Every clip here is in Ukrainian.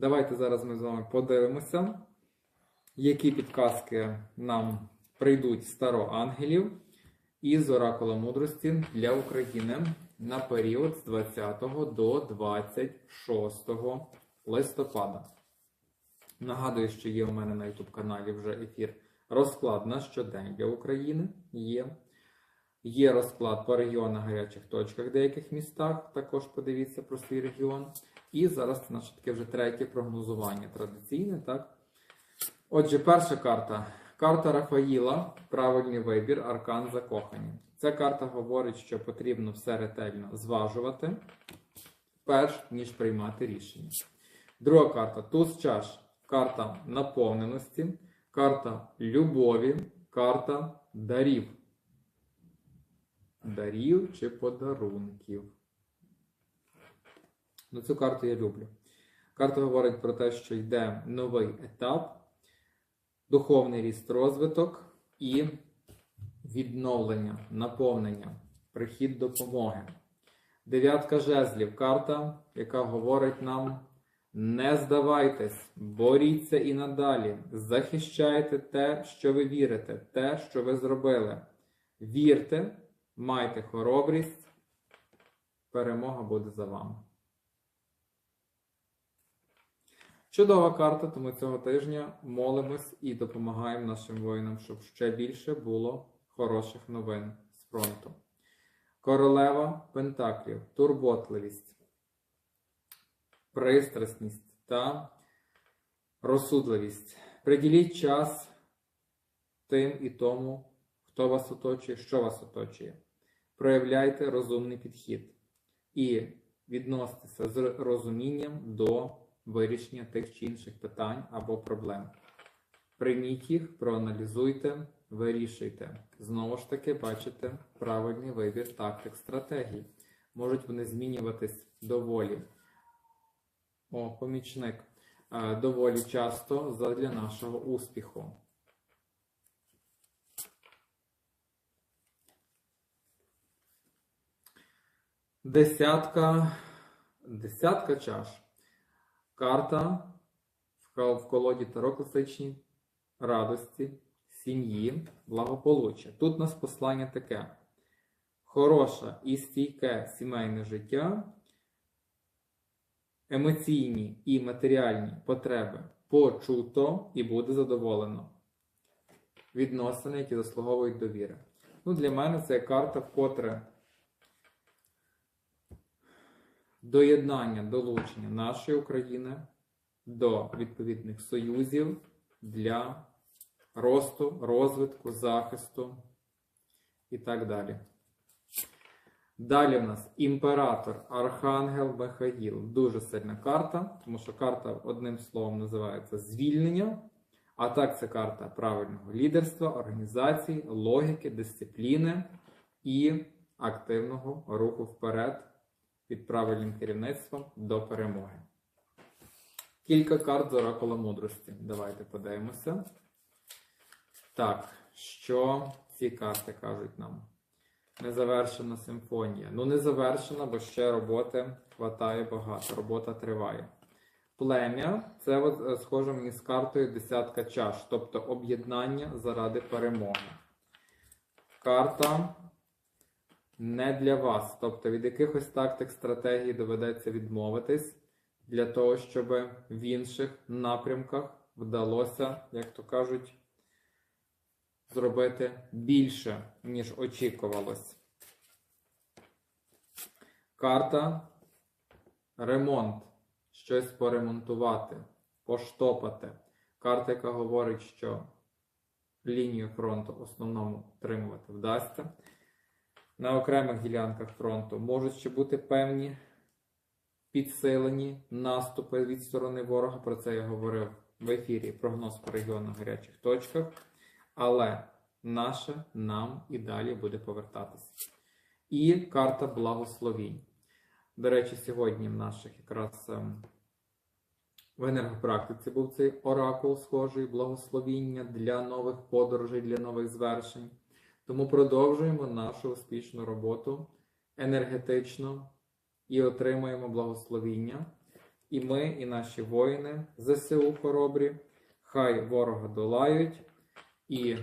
Давайте зараз ми з вами подивимося, які підказки нам прийдуть староангелів із оракула мудрості для України на період з 20 до 26 листопада. Нагадую, що є у мене на YouTube каналі вже ефір розклад на щодень для України. Є. Є розклад по регіонах гарячих точках в деяких містах. Також подивіться про свій регіон. І зараз це наше таке вже третє прогнозування традиційне. так? Отже, перша карта. Карта Рафаїла, правильний вибір, аркан закохані. Ця карта говорить, що потрібно все ретельно зважувати, перш ніж приймати рішення. Друга карта туз чаш. Карта наповненості, карта любові, карта дарів. Дарів чи подарунків. Ну, цю карту я люблю. Карта говорить про те, що йде новий етап, духовний ріст розвиток і відновлення, наповнення, прихід допомоги. Дев'ятка жезлів карта, яка говорить нам: не здавайтесь, боріться і надалі, захищайте те, що ви вірите, те, що ви зробили. Вірте, майте хоробрість, перемога буде за вами. Чудова карта, тому цього тижня молимось і допомагаємо нашим воїнам, щоб ще більше було хороших новин з фронту. Королева Пентаклів, турботливість, пристрасність та розсудливість. Приділіть час тим і тому, хто вас оточує, що вас оточує. Проявляйте розумний підхід і відноситеся з розумінням до вирішення тих чи інших питань або проблем. Прийміть їх, проаналізуйте, вирішуйте. Знову ж таки, бачите правильний вибір тактик стратегій. Можуть вони змінюватись доволі. О, помічник. Е, Доволі часто задля нашого успіху. Десятка. Десятка чаш. Карта в колоді Таро класичній радості, сім'ї, благополуччя. Тут у нас послання таке: хороше і стійке сімейне життя, емоційні і матеріальні потреби почуто і буде задоволено. Відносини, які заслуговують довіри. Ну, для мене це карта, вкотре доєднання, долучення нашої України до відповідних союзів для росту, розвитку, захисту і так далі. Далі в нас імператор Архангел Михаїл. Дуже сильна карта, тому що карта одним словом називається звільнення. А так це карта правильного лідерства, організації, логіки, дисципліни і активного руху вперед під правильним керівництвом до перемоги. Кілька карт з оракула мудрості. Давайте подивимося. Так, що ці карти кажуть нам? Незавершена симфонія. Ну, не завершена, бо ще роботи хватає багато. Робота триває. Плем'я це от, е, схоже мені з картою десятка чаш, тобто об'єднання заради перемоги. Карта не для вас. Тобто від якихось тактик стратегій доведеться відмовитись для того, щоб в інших напрямках вдалося, як то кажуть, зробити більше, ніж очікувалось. Карта ремонт. Щось поремонтувати, поштопати. Карта, яка говорить, що лінію фронту основному тримувати вдасться. На окремих ділянках фронту можуть ще бути певні підсилені наступи від сторони ворога. Про це я говорив в ефірі прогноз по регіонах гарячих точках. Але наше нам і далі буде повертатися. І карта благословінь. До речі, сьогодні в наших якраз ем, в енергопрактиці був цей оракул схожий, благословіння для нових подорожей, для нових звершень. Тому продовжуємо нашу успішну роботу енергетично і отримаємо благословіння і ми, і наші воїни ЗСУ хоробрі, хай ворога долають і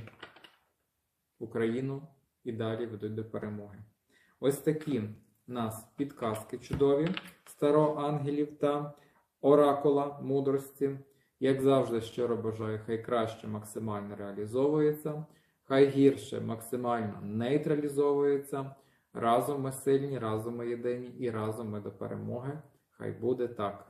Україну і далі ведуть до перемоги. Ось такі в нас підказки чудові староангелів та оракула мудрості. Як завжди, щиро бажаю, хай краще максимально реалізовується, хай гірше максимально нейтралізовується. Разом ми сильні, разом ми єдині і разом ми до перемоги. Хай буде так.